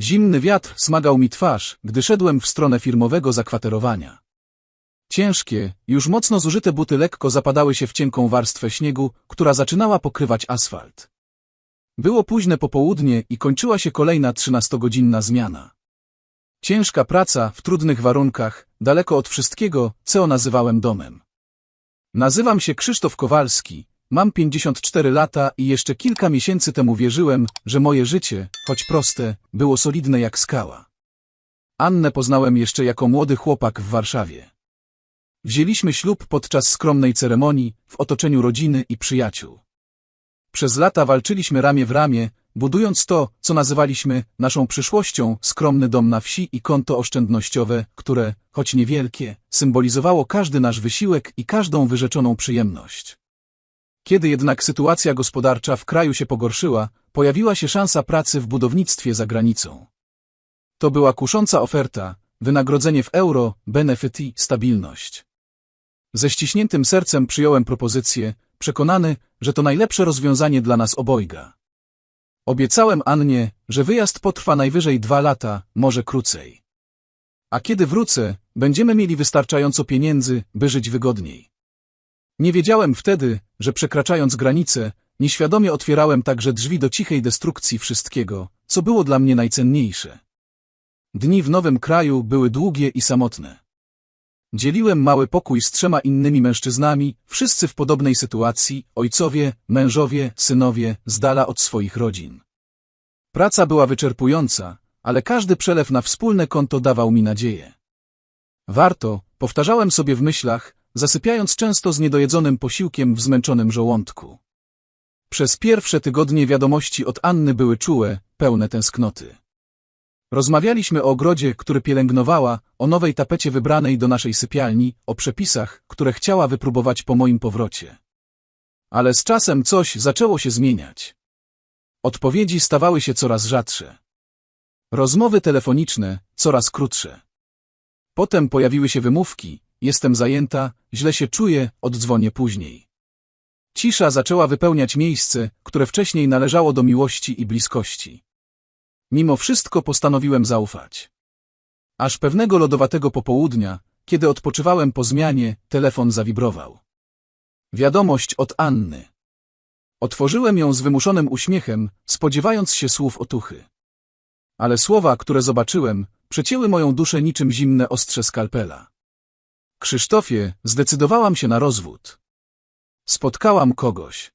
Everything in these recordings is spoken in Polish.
Zimny wiatr smagał mi twarz, gdy szedłem w stronę firmowego zakwaterowania. Ciężkie, już mocno zużyte buty lekko zapadały się w cienką warstwę śniegu, która zaczynała pokrywać asfalt. Było późne popołudnie i kończyła się kolejna trzynastogodzinna zmiana. Ciężka praca w trudnych warunkach, daleko od wszystkiego, co nazywałem domem. Nazywam się Krzysztof Kowalski, mam 54 lata i jeszcze kilka miesięcy temu wierzyłem, że moje życie, choć proste, było solidne jak skała. Annę poznałem jeszcze jako młody chłopak w Warszawie. Wzięliśmy ślub podczas skromnej ceremonii, w otoczeniu rodziny i przyjaciół. Przez lata walczyliśmy ramię w ramię, budując to, co nazywaliśmy naszą przyszłością, skromny dom na wsi i konto oszczędnościowe, które, choć niewielkie, symbolizowało każdy nasz wysiłek i każdą wyrzeczoną przyjemność. Kiedy jednak sytuacja gospodarcza w kraju się pogorszyła, pojawiła się szansa pracy w budownictwie za granicą. To była kusząca oferta, wynagrodzenie w euro, benefit i stabilność. Ze ściśniętym sercem przyjąłem propozycję, przekonany, że to najlepsze rozwiązanie dla nas obojga. Obiecałem Annie, że wyjazd potrwa najwyżej dwa lata, może krócej. A kiedy wrócę, będziemy mieli wystarczająco pieniędzy, by żyć wygodniej. Nie wiedziałem wtedy, że przekraczając granice, nieświadomie otwierałem także drzwi do cichej destrukcji wszystkiego, co było dla mnie najcenniejsze. Dni w nowym kraju były długie i samotne. Dzieliłem mały pokój z trzema innymi mężczyznami, wszyscy w podobnej sytuacji, ojcowie, mężowie, synowie, z dala od swoich rodzin. Praca była wyczerpująca, ale każdy przelew na wspólne konto dawał mi nadzieję. Warto, powtarzałem sobie w myślach, zasypiając często z niedojedzonym posiłkiem w zmęczonym żołądku. Przez pierwsze tygodnie wiadomości od Anny były czułe, pełne tęsknoty. Rozmawialiśmy o ogrodzie, który pielęgnowała, o nowej tapecie wybranej do naszej sypialni, o przepisach, które chciała wypróbować po moim powrocie. Ale z czasem coś zaczęło się zmieniać. Odpowiedzi stawały się coraz rzadsze. Rozmowy telefoniczne coraz krótsze. Potem pojawiły się wymówki, jestem zajęta, źle się czuję, oddzwonię później. Cisza zaczęła wypełniać miejsce, które wcześniej należało do miłości i bliskości. Mimo wszystko postanowiłem zaufać. Aż pewnego lodowatego popołudnia, kiedy odpoczywałem po zmianie, telefon zawibrował. Wiadomość od Anny. Otworzyłem ją z wymuszonym uśmiechem, spodziewając się słów otuchy. Ale słowa, które zobaczyłem, przecięły moją duszę niczym zimne ostrze skalpela. Krzysztofie, zdecydowałam się na rozwód. Spotkałam kogoś.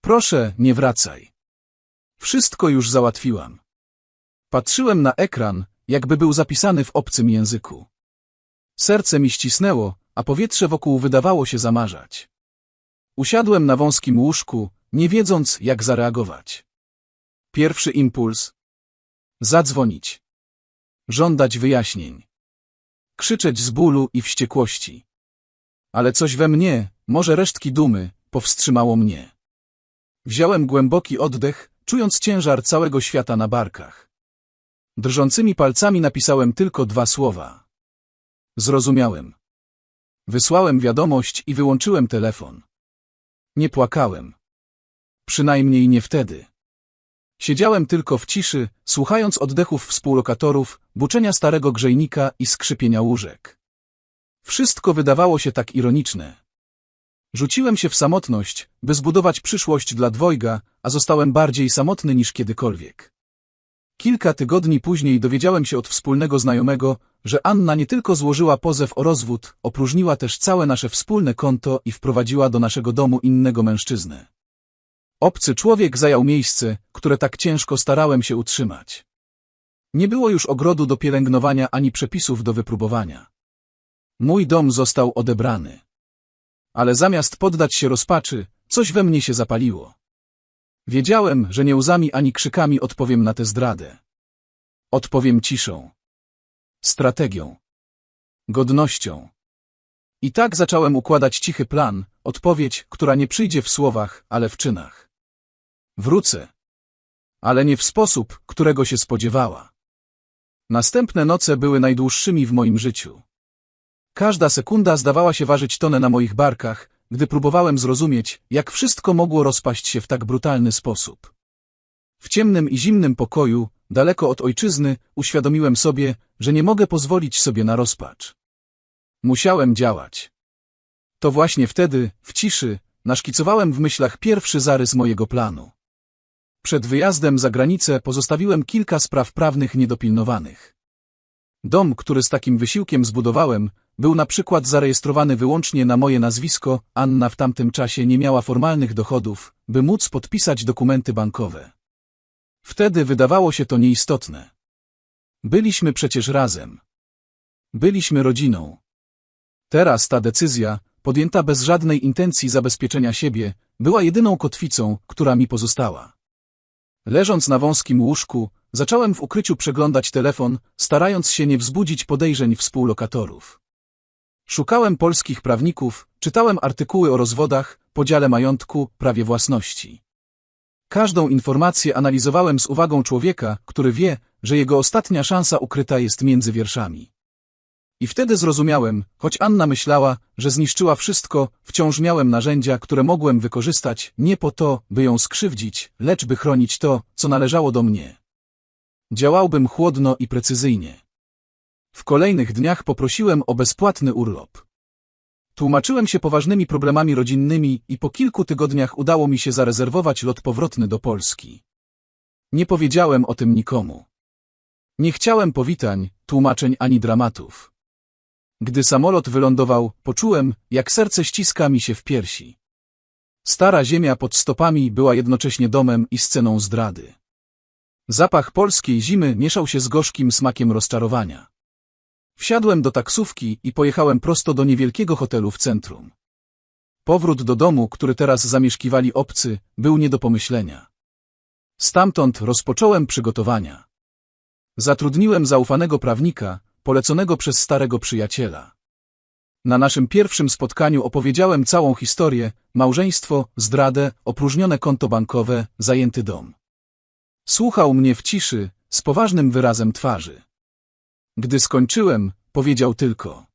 Proszę, nie wracaj. Wszystko już załatwiłam. Patrzyłem na ekran, jakby był zapisany w obcym języku. Serce mi ścisnęło, a powietrze wokół wydawało się zamarzać. Usiadłem na wąskim łóżku, nie wiedząc, jak zareagować. Pierwszy impuls. Zadzwonić. Żądać wyjaśnień. Krzyczeć z bólu i wściekłości. Ale coś we mnie, może resztki dumy, powstrzymało mnie. Wziąłem głęboki oddech, czując ciężar całego świata na barkach. Drżącymi palcami napisałem tylko dwa słowa. Zrozumiałem. Wysłałem wiadomość i wyłączyłem telefon. Nie płakałem. Przynajmniej nie wtedy. Siedziałem tylko w ciszy, słuchając oddechów współlokatorów, buczenia starego grzejnika i skrzypienia łóżek. Wszystko wydawało się tak ironiczne. Rzuciłem się w samotność, by zbudować przyszłość dla dwojga, a zostałem bardziej samotny niż kiedykolwiek. Kilka tygodni później dowiedziałem się od wspólnego znajomego, że Anna nie tylko złożyła pozew o rozwód, opróżniła też całe nasze wspólne konto i wprowadziła do naszego domu innego mężczyznę. Obcy człowiek zajął miejsce, które tak ciężko starałem się utrzymać. Nie było już ogrodu do pielęgnowania ani przepisów do wypróbowania. Mój dom został odebrany. Ale zamiast poddać się rozpaczy, coś we mnie się zapaliło. Wiedziałem, że nie łzami ani krzykami odpowiem na tę zdradę. Odpowiem ciszą. Strategią. Godnością. I tak zacząłem układać cichy plan, odpowiedź, która nie przyjdzie w słowach, ale w czynach. Wrócę. Ale nie w sposób, którego się spodziewała. Następne noce były najdłuższymi w moim życiu. Każda sekunda zdawała się ważyć tonę na moich barkach, gdy próbowałem zrozumieć, jak wszystko mogło rozpaść się w tak brutalny sposób. W ciemnym i zimnym pokoju, daleko od ojczyzny, uświadomiłem sobie, że nie mogę pozwolić sobie na rozpacz. Musiałem działać. To właśnie wtedy, w ciszy, naszkicowałem w myślach pierwszy zarys mojego planu. Przed wyjazdem za granicę pozostawiłem kilka spraw prawnych niedopilnowanych. Dom, który z takim wysiłkiem zbudowałem, był na przykład zarejestrowany wyłącznie na moje nazwisko, Anna w tamtym czasie nie miała formalnych dochodów, by móc podpisać dokumenty bankowe. Wtedy wydawało się to nieistotne. Byliśmy przecież razem. Byliśmy rodziną. Teraz ta decyzja, podjęta bez żadnej intencji zabezpieczenia siebie, była jedyną kotwicą, która mi pozostała. Leżąc na wąskim łóżku, zacząłem w ukryciu przeglądać telefon, starając się nie wzbudzić podejrzeń współlokatorów. Szukałem polskich prawników, czytałem artykuły o rozwodach, podziale majątku, prawie własności. Każdą informację analizowałem z uwagą człowieka, który wie, że jego ostatnia szansa ukryta jest między wierszami. I wtedy zrozumiałem, choć Anna myślała, że zniszczyła wszystko, wciąż miałem narzędzia, które mogłem wykorzystać, nie po to, by ją skrzywdzić, lecz by chronić to, co należało do mnie. Działałbym chłodno i precyzyjnie. W kolejnych dniach poprosiłem o bezpłatny urlop. Tłumaczyłem się poważnymi problemami rodzinnymi i po kilku tygodniach udało mi się zarezerwować lot powrotny do Polski. Nie powiedziałem o tym nikomu. Nie chciałem powitań, tłumaczeń ani dramatów. Gdy samolot wylądował, poczułem, jak serce ściska mi się w piersi. Stara ziemia pod stopami była jednocześnie domem i sceną zdrady. Zapach polskiej zimy mieszał się z gorzkim smakiem rozczarowania. Wsiadłem do taksówki i pojechałem prosto do niewielkiego hotelu w centrum. Powrót do domu, który teraz zamieszkiwali obcy, był nie do pomyślenia. Stamtąd rozpocząłem przygotowania. Zatrudniłem zaufanego prawnika, poleconego przez starego przyjaciela. Na naszym pierwszym spotkaniu opowiedziałem całą historię, małżeństwo, zdradę, opróżnione konto bankowe, zajęty dom. Słuchał mnie w ciszy, z poważnym wyrazem twarzy. Gdy skończyłem, powiedział tylko.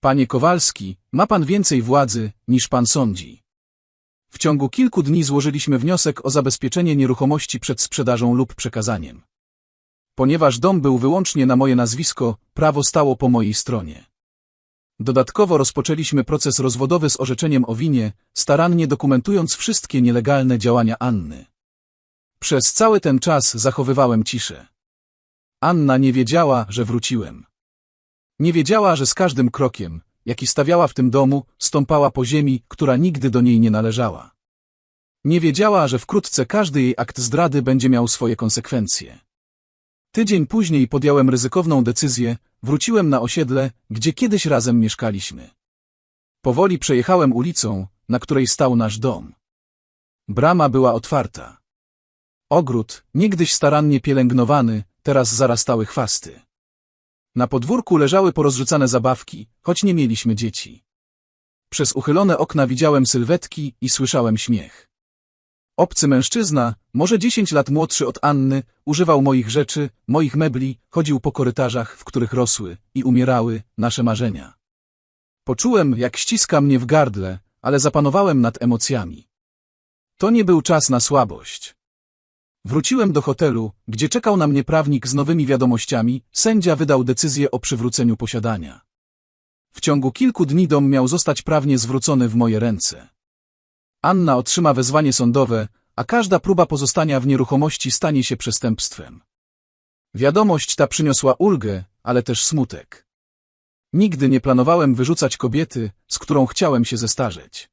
Panie Kowalski, ma pan więcej władzy, niż pan sądzi. W ciągu kilku dni złożyliśmy wniosek o zabezpieczenie nieruchomości przed sprzedażą lub przekazaniem. Ponieważ dom był wyłącznie na moje nazwisko, prawo stało po mojej stronie. Dodatkowo rozpoczęliśmy proces rozwodowy z orzeczeniem o winie, starannie dokumentując wszystkie nielegalne działania Anny. Przez cały ten czas zachowywałem ciszę. Anna nie wiedziała, że wróciłem. Nie wiedziała, że z każdym krokiem, jaki stawiała w tym domu, stąpała po ziemi, która nigdy do niej nie należała. Nie wiedziała, że wkrótce każdy jej akt zdrady będzie miał swoje konsekwencje. Tydzień później podjąłem ryzykowną decyzję, wróciłem na osiedle, gdzie kiedyś razem mieszkaliśmy. Powoli przejechałem ulicą, na której stał nasz dom. Brama była otwarta. Ogród, niegdyś starannie pielęgnowany, teraz zarastały chwasty. Na podwórku leżały porozrzucane zabawki, choć nie mieliśmy dzieci. Przez uchylone okna widziałem sylwetki i słyszałem śmiech. Obcy mężczyzna, może dziesięć lat młodszy od Anny, używał moich rzeczy, moich mebli, chodził po korytarzach, w których rosły i umierały nasze marzenia. Poczułem, jak ściska mnie w gardle, ale zapanowałem nad emocjami. To nie był czas na słabość. Wróciłem do hotelu, gdzie czekał na mnie prawnik z nowymi wiadomościami, sędzia wydał decyzję o przywróceniu posiadania. W ciągu kilku dni dom miał zostać prawnie zwrócony w moje ręce. Anna otrzyma wezwanie sądowe, a każda próba pozostania w nieruchomości stanie się przestępstwem. Wiadomość ta przyniosła ulgę, ale też smutek. Nigdy nie planowałem wyrzucać kobiety, z którą chciałem się zestarzeć.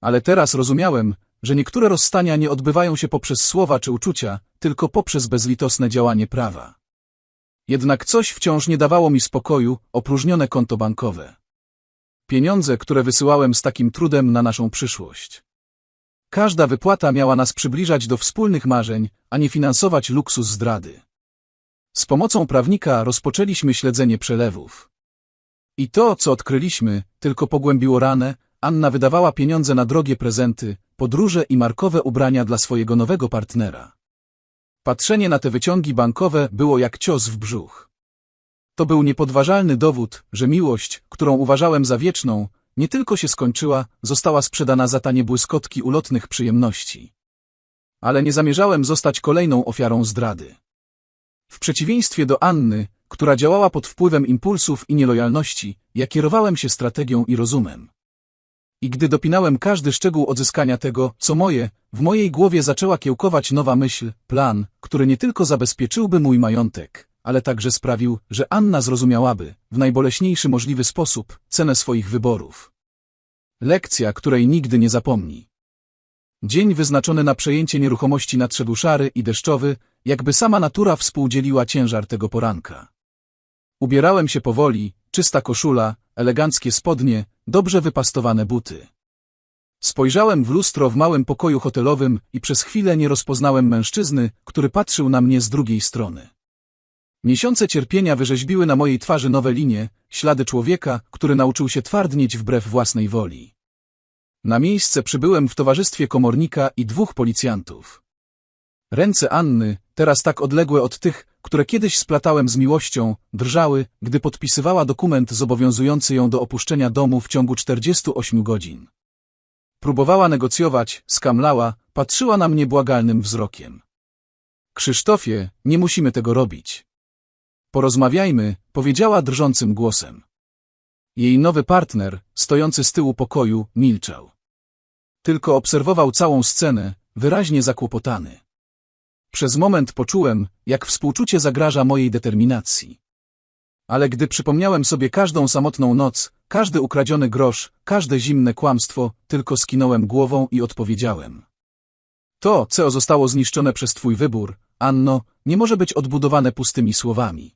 Ale teraz rozumiałem, że niektóre rozstania nie odbywają się poprzez słowa czy uczucia, tylko poprzez bezlitosne działanie prawa. Jednak coś wciąż nie dawało mi spokoju, opróżnione konto bankowe. Pieniądze, które wysyłałem z takim trudem na naszą przyszłość. Każda wypłata miała nas przybliżać do wspólnych marzeń, a nie finansować luksus zdrady. Z pomocą prawnika rozpoczęliśmy śledzenie przelewów. I to, co odkryliśmy, tylko pogłębiło ranę, Anna wydawała pieniądze na drogie prezenty, podróże i markowe ubrania dla swojego nowego partnera. Patrzenie na te wyciągi bankowe było jak cios w brzuch. To był niepodważalny dowód, że miłość, którą uważałem za wieczną, nie tylko się skończyła, została sprzedana za tanie błyskotki ulotnych przyjemności. Ale nie zamierzałem zostać kolejną ofiarą zdrady. W przeciwieństwie do Anny, która działała pod wpływem impulsów i nielojalności, ja kierowałem się strategią i rozumem. I gdy dopinałem każdy szczegół odzyskania tego, co moje, w mojej głowie zaczęła kiełkować nowa myśl, plan, który nie tylko zabezpieczyłby mój majątek, ale także sprawił, że Anna zrozumiałaby, w najboleśniejszy możliwy sposób, cenę swoich wyborów. Lekcja, której nigdy nie zapomni. Dzień wyznaczony na przejęcie nieruchomości nadszedł szary i deszczowy, jakby sama natura współdzieliła ciężar tego poranka. Ubierałem się powoli, czysta koszula, eleganckie spodnie, dobrze wypastowane buty. Spojrzałem w lustro w małym pokoju hotelowym i przez chwilę nie rozpoznałem mężczyzny, który patrzył na mnie z drugiej strony. Miesiące cierpienia wyrzeźbiły na mojej twarzy nowe linie, ślady człowieka, który nauczył się twardnieć wbrew własnej woli. Na miejsce przybyłem w towarzystwie komornika i dwóch policjantów. Ręce Anny, teraz tak odległe od tych, które kiedyś splatałem z miłością, drżały, gdy podpisywała dokument zobowiązujący ją do opuszczenia domu w ciągu 48 godzin. Próbowała negocjować, skamlała, patrzyła na mnie błagalnym wzrokiem. Krzysztofie, nie musimy tego robić. Porozmawiajmy, powiedziała drżącym głosem. Jej nowy partner, stojący z tyłu pokoju, milczał. Tylko obserwował całą scenę, wyraźnie zakłopotany. Przez moment poczułem, jak współczucie zagraża mojej determinacji. Ale gdy przypomniałem sobie każdą samotną noc, każdy ukradziony grosz, każde zimne kłamstwo, tylko skinąłem głową i odpowiedziałem. To, co zostało zniszczone przez twój wybór, Anno, nie może być odbudowane pustymi słowami.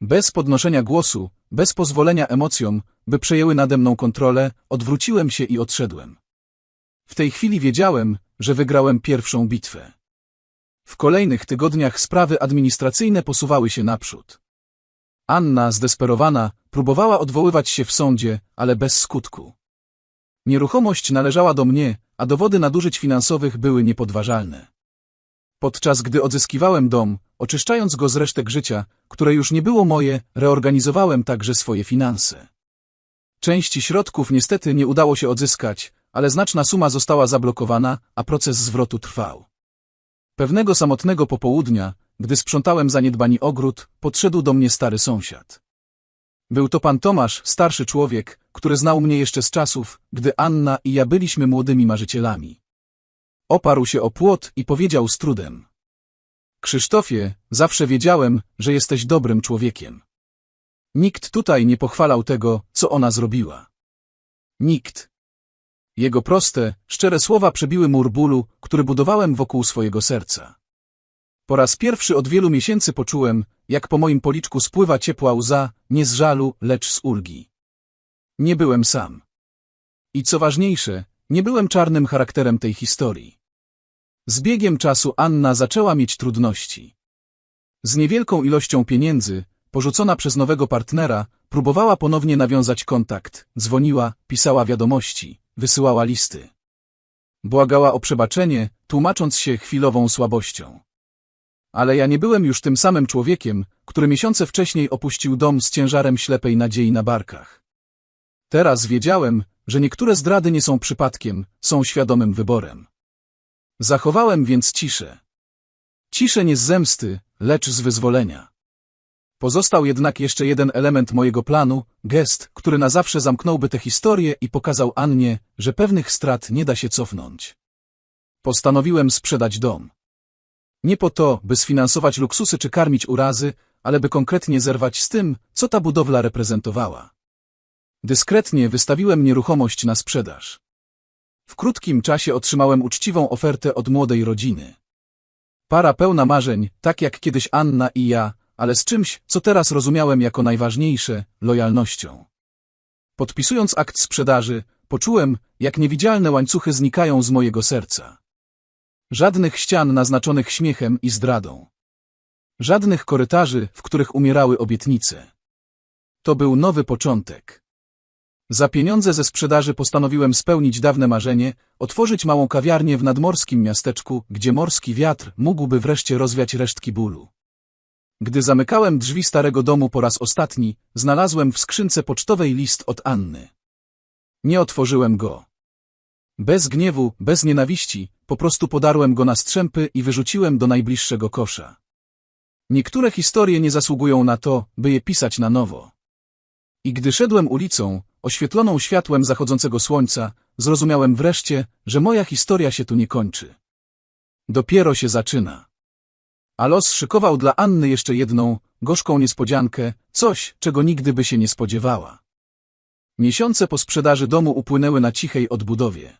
Bez podnoszenia głosu, bez pozwolenia emocjom, by przejęły nade mną kontrolę, odwróciłem się i odszedłem. W tej chwili wiedziałem, że wygrałem pierwszą bitwę. W kolejnych tygodniach sprawy administracyjne posuwały się naprzód. Anna, zdesperowana, próbowała odwoływać się w sądzie, ale bez skutku. Nieruchomość należała do mnie, a dowody nadużyć finansowych były niepodważalne. Podczas gdy odzyskiwałem dom, oczyszczając go z resztek życia, które już nie było moje, reorganizowałem także swoje finanse. Części środków niestety nie udało się odzyskać, ale znaczna suma została zablokowana, a proces zwrotu trwał. Pewnego samotnego popołudnia, gdy sprzątałem zaniedbani ogród, podszedł do mnie stary sąsiad. Był to pan Tomasz, starszy człowiek, który znał mnie jeszcze z czasów, gdy Anna i ja byliśmy młodymi marzycielami. Oparł się o płot i powiedział z trudem. Krzysztofie, zawsze wiedziałem, że jesteś dobrym człowiekiem. Nikt tutaj nie pochwalał tego, co ona zrobiła. Nikt. Jego proste, szczere słowa przebiły mur bólu, który budowałem wokół swojego serca. Po raz pierwszy od wielu miesięcy poczułem, jak po moim policzku spływa ciepła łza, nie z żalu, lecz z ulgi. Nie byłem sam. I co ważniejsze, nie byłem czarnym charakterem tej historii. Z biegiem czasu Anna zaczęła mieć trudności. Z niewielką ilością pieniędzy, porzucona przez nowego partnera, próbowała ponownie nawiązać kontakt, dzwoniła, pisała wiadomości, wysyłała listy. Błagała o przebaczenie, tłumacząc się chwilową słabością. Ale ja nie byłem już tym samym człowiekiem, który miesiące wcześniej opuścił dom z ciężarem ślepej nadziei na barkach. Teraz wiedziałem, że niektóre zdrady nie są przypadkiem, są świadomym wyborem. Zachowałem więc ciszę. Ciszę nie z zemsty, lecz z wyzwolenia. Pozostał jednak jeszcze jeden element mojego planu, gest, który na zawsze zamknąłby tę historię i pokazał Annie, że pewnych strat nie da się cofnąć. Postanowiłem sprzedać dom. Nie po to, by sfinansować luksusy czy karmić urazy, ale by konkretnie zerwać z tym, co ta budowla reprezentowała. Dyskretnie wystawiłem nieruchomość na sprzedaż. W krótkim czasie otrzymałem uczciwą ofertę od młodej rodziny. Para pełna marzeń, tak jak kiedyś Anna i ja, ale z czymś, co teraz rozumiałem jako najważniejsze, lojalnością. Podpisując akt sprzedaży, poczułem, jak niewidzialne łańcuchy znikają z mojego serca. Żadnych ścian naznaczonych śmiechem i zdradą. Żadnych korytarzy, w których umierały obietnice. To był nowy początek. Za pieniądze ze sprzedaży postanowiłem spełnić dawne marzenie, otworzyć małą kawiarnię w nadmorskim miasteczku, gdzie morski wiatr mógłby wreszcie rozwiać resztki bólu. Gdy zamykałem drzwi starego domu po raz ostatni, znalazłem w skrzynce pocztowej list od Anny. Nie otworzyłem go. Bez gniewu, bez nienawiści, po prostu podarłem go na strzępy i wyrzuciłem do najbliższego kosza. Niektóre historie nie zasługują na to, by je pisać na nowo. I gdy szedłem ulicą, oświetloną światłem zachodzącego słońca, zrozumiałem wreszcie, że moja historia się tu nie kończy. Dopiero się zaczyna. A los szykował dla Anny jeszcze jedną, gorzką niespodziankę, coś, czego nigdy by się nie spodziewała. Miesiące po sprzedaży domu upłynęły na cichej odbudowie.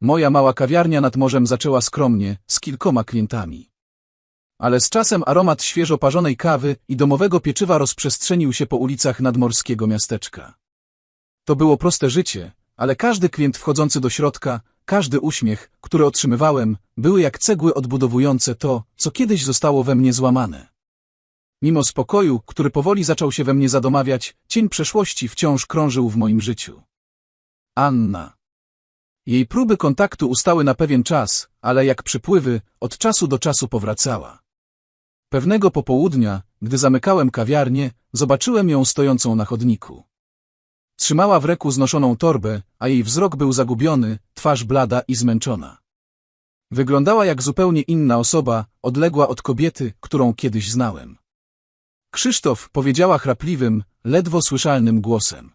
Moja mała kawiarnia nad morzem zaczęła skromnie, z kilkoma klientami. Ale z czasem aromat świeżo parzonej kawy i domowego pieczywa rozprzestrzenił się po ulicach nadmorskiego miasteczka. To było proste życie, ale każdy klient wchodzący do środka, każdy uśmiech, który otrzymywałem, były jak cegły odbudowujące to, co kiedyś zostało we mnie złamane. Mimo spokoju, który powoli zaczął się we mnie zadomawiać, cień przeszłości wciąż krążył w moim życiu. Anna. Jej próby kontaktu ustały na pewien czas, ale jak przypływy, od czasu do czasu powracała. Pewnego popołudnia, gdy zamykałem kawiarnię, zobaczyłem ją stojącą na chodniku. Trzymała w ręku znoszoną torbę, a jej wzrok był zagubiony, twarz blada i zmęczona. Wyglądała jak zupełnie inna osoba, odległa od kobiety, którą kiedyś znałem. Krzysztof powiedziała chrapliwym, ledwo słyszalnym głosem.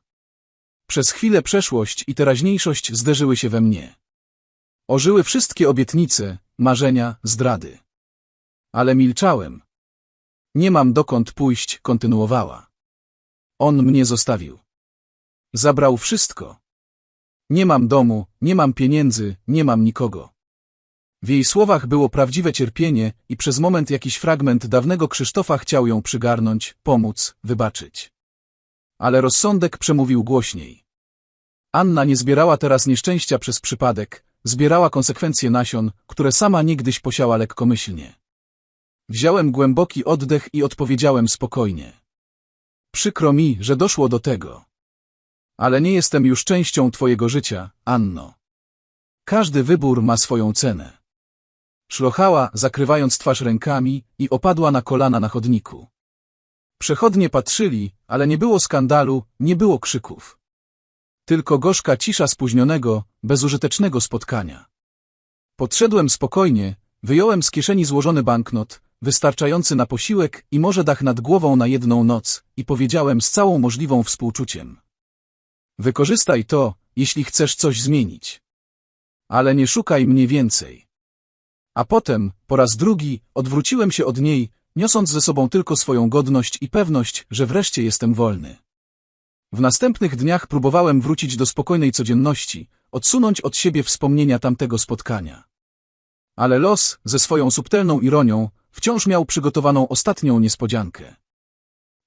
Przez chwilę przeszłość i teraźniejszość zderzyły się we mnie. Ożyły wszystkie obietnice, marzenia, zdrady. Ale milczałem. Nie mam dokąd pójść, kontynuowała. On mnie zostawił. Zabrał wszystko. Nie mam domu, nie mam pieniędzy, nie mam nikogo. W jej słowach było prawdziwe cierpienie i przez moment jakiś fragment dawnego Krzysztofa chciał ją przygarnąć, pomóc, wybaczyć. Ale rozsądek przemówił głośniej. Anna nie zbierała teraz nieszczęścia przez przypadek, zbierała konsekwencje nasion, które sama niegdyś posiała lekkomyślnie. Wziąłem głęboki oddech i odpowiedziałem spokojnie. Przykro mi, że doszło do tego. Ale nie jestem już częścią twojego życia, Anno. Każdy wybór ma swoją cenę. Szlochała, zakrywając twarz rękami i opadła na kolana na chodniku. Przechodnie patrzyli, ale nie było skandalu, nie było krzyków. Tylko gorzka cisza spóźnionego, bezużytecznego spotkania. Podszedłem spokojnie, wyjąłem z kieszeni złożony banknot, wystarczający na posiłek i może dach nad głową na jedną noc, i powiedziałem z całą możliwą współczuciem. Wykorzystaj to, jeśli chcesz coś zmienić. Ale nie szukaj mnie więcej. A potem, po raz drugi, odwróciłem się od niej, niosąc ze sobą tylko swoją godność i pewność, że wreszcie jestem wolny. W następnych dniach próbowałem wrócić do spokojnej codzienności, odsunąć od siebie wspomnienia tamtego spotkania. Ale los, ze swoją subtelną ironią, wciąż miał przygotowaną ostatnią niespodziankę.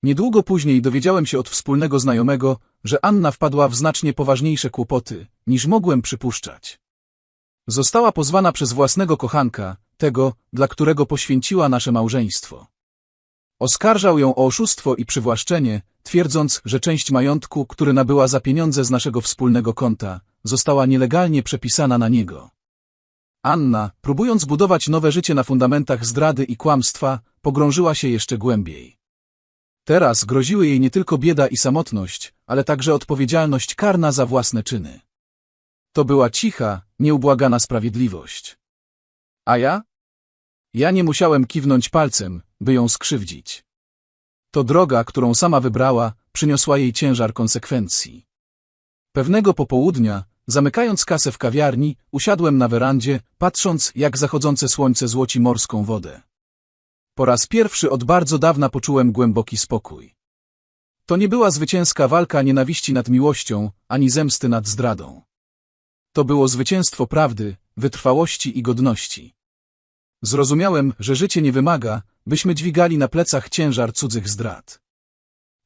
Niedługo później dowiedziałem się od wspólnego znajomego, że Anna wpadła w znacznie poważniejsze kłopoty, niż mogłem przypuszczać. Została pozwana przez własnego kochanka, tego, dla którego poświęciła nasze małżeństwo. Oskarżał ją o oszustwo i przywłaszczenie, twierdząc, że część majątku, który nabyła za pieniądze z naszego wspólnego konta, została nielegalnie przepisana na niego. Anna, próbując budować nowe życie na fundamentach zdrady i kłamstwa, pogrążyła się jeszcze głębiej. Teraz groziły jej nie tylko bieda i samotność, ale także odpowiedzialność karna za własne czyny. To była cicha, nieubłagana sprawiedliwość. A ja? Ja nie musiałem kiwnąć palcem, by ją skrzywdzić. To droga, którą sama wybrała, przyniosła jej ciężar konsekwencji. Pewnego popołudnia, zamykając kasę w kawiarni, usiadłem na werandzie, patrząc, jak zachodzące słońce złoci morską wodę. Po raz pierwszy od bardzo dawna poczułem głęboki spokój. To nie była zwycięska walka nienawiści nad miłością, ani zemsty nad zdradą. To było zwycięstwo prawdy, wytrwałości i godności. Zrozumiałem, że życie nie wymaga, byśmy dźwigali na plecach ciężar cudzych zdrad.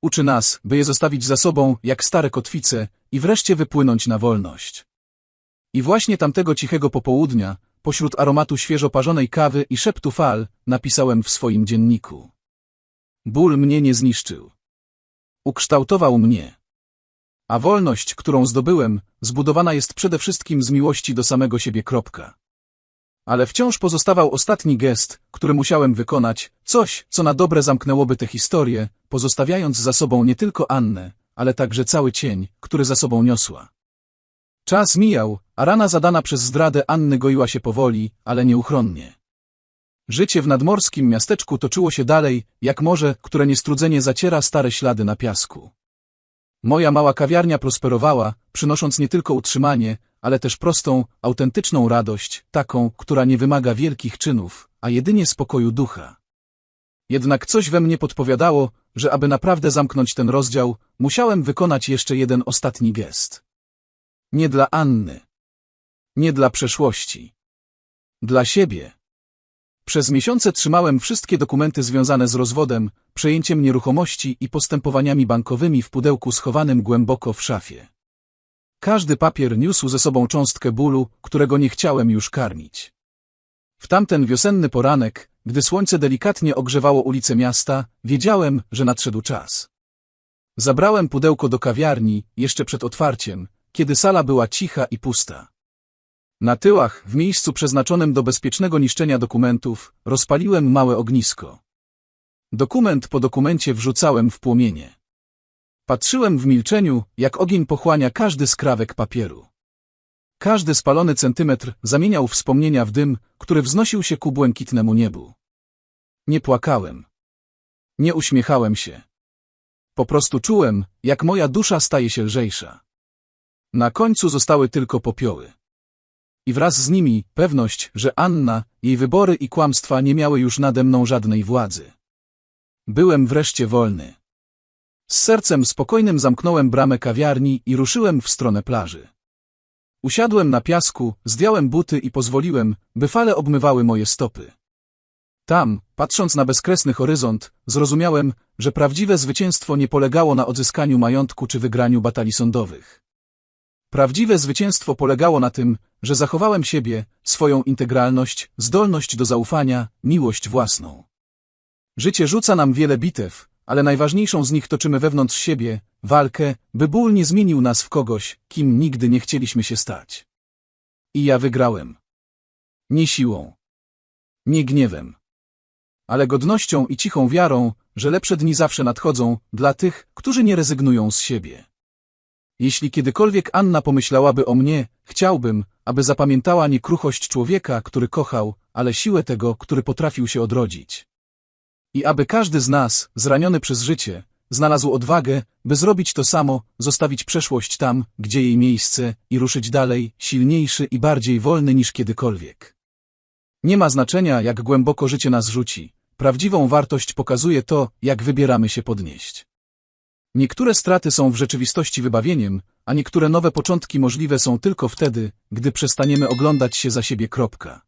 Uczy nas, by je zostawić za sobą, jak stare kotwice, i wreszcie wypłynąć na wolność. I właśnie tamtego cichego popołudnia, pośród aromatu świeżo parzonej kawy i szeptu fal, napisałem w swoim dzienniku. Ból mnie nie zniszczył. Ukształtował mnie. A wolność, którą zdobyłem, zbudowana jest przede wszystkim z miłości do samego siebie. Kropka. Ale wciąż pozostawał ostatni gest, który musiałem wykonać, coś, co na dobre zamknęłoby tę historię, pozostawiając za sobą nie tylko Annę, ale także cały cień, który za sobą niosła. Czas mijał, a rana zadana przez zdradę Anny goiła się powoli, ale nieuchronnie. Życie w nadmorskim miasteczku toczyło się dalej, jak morze, które niestrudzenie zaciera stare ślady na piasku. Moja mała kawiarnia prosperowała, przynosząc nie tylko utrzymanie, ale też prostą, autentyczną radość, taką, która nie wymaga wielkich czynów, a jedynie spokoju ducha. Jednak coś we mnie podpowiadało, że aby naprawdę zamknąć ten rozdział, musiałem wykonać jeszcze jeden ostatni gest. Nie dla Anny. Nie dla przeszłości. Dla siebie. Przez miesiące trzymałem wszystkie dokumenty związane z rozwodem, przejęciem nieruchomości i postępowaniami bankowymi w pudełku schowanym głęboko w szafie. Każdy papier niósł ze sobą cząstkę bólu, którego nie chciałem już karmić. W tamten wiosenny poranek, gdy słońce delikatnie ogrzewało ulice miasta, wiedziałem, że nadszedł czas. Zabrałem pudełko do kawiarni, jeszcze przed otwarciem, kiedy sala była cicha i pusta. Na tyłach, w miejscu przeznaczonym do bezpiecznego niszczenia dokumentów, rozpaliłem małe ognisko. Dokument po dokumencie wrzucałem w płomienie. Patrzyłem w milczeniu, jak ogień pochłania każdy skrawek papieru. Każdy spalony centymetr zamieniał wspomnienia w dym, który wznosił się ku błękitnemu niebu. Nie płakałem. Nie uśmiechałem się. Po prostu czułem, jak moja dusza staje się lżejsza. Na końcu zostały tylko popioły. I wraz z nimi pewność, że Anna, jej wybory i kłamstwa nie miały już nade mną żadnej władzy. Byłem wreszcie wolny. Z sercem spokojnym zamknąłem bramę kawiarni i ruszyłem w stronę plaży. Usiadłem na piasku, zdjąłem buty i pozwoliłem, by fale obmywały moje stopy. Tam, patrząc na bezkresny horyzont, zrozumiałem, że prawdziwe zwycięstwo nie polegało na odzyskaniu majątku czy wygraniu batalii sądowych. Prawdziwe zwycięstwo polegało na tym, że zachowałem siebie, swoją integralność, zdolność do zaufania, miłość własną. Życie rzuca nam wiele bitew, ale najważniejszą z nich toczymy wewnątrz siebie, walkę, by ból nie zmienił nas w kogoś, kim nigdy nie chcieliśmy się stać. I ja wygrałem. Nie siłą. Nie gniewem. Ale godnością i cichą wiarą, że lepsze dni zawsze nadchodzą dla tych, którzy nie rezygnują z siebie. Jeśli kiedykolwiek Anna pomyślałaby o mnie, chciałbym, aby zapamiętała nie kruchość człowieka, który kochał, ale siłę tego, który potrafił się odrodzić. I aby każdy z nas, zraniony przez życie, znalazł odwagę, by zrobić to samo, zostawić przeszłość tam, gdzie jej miejsce i ruszyć dalej, silniejszy i bardziej wolny niż kiedykolwiek. Nie ma znaczenia, jak głęboko życie nas rzuci. Prawdziwą wartość pokazuje to, jak wybieramy się podnieść. Niektóre straty są w rzeczywistości wybawieniem, a niektóre nowe początki możliwe są tylko wtedy, gdy przestaniemy oglądać się za siebie. Kropka.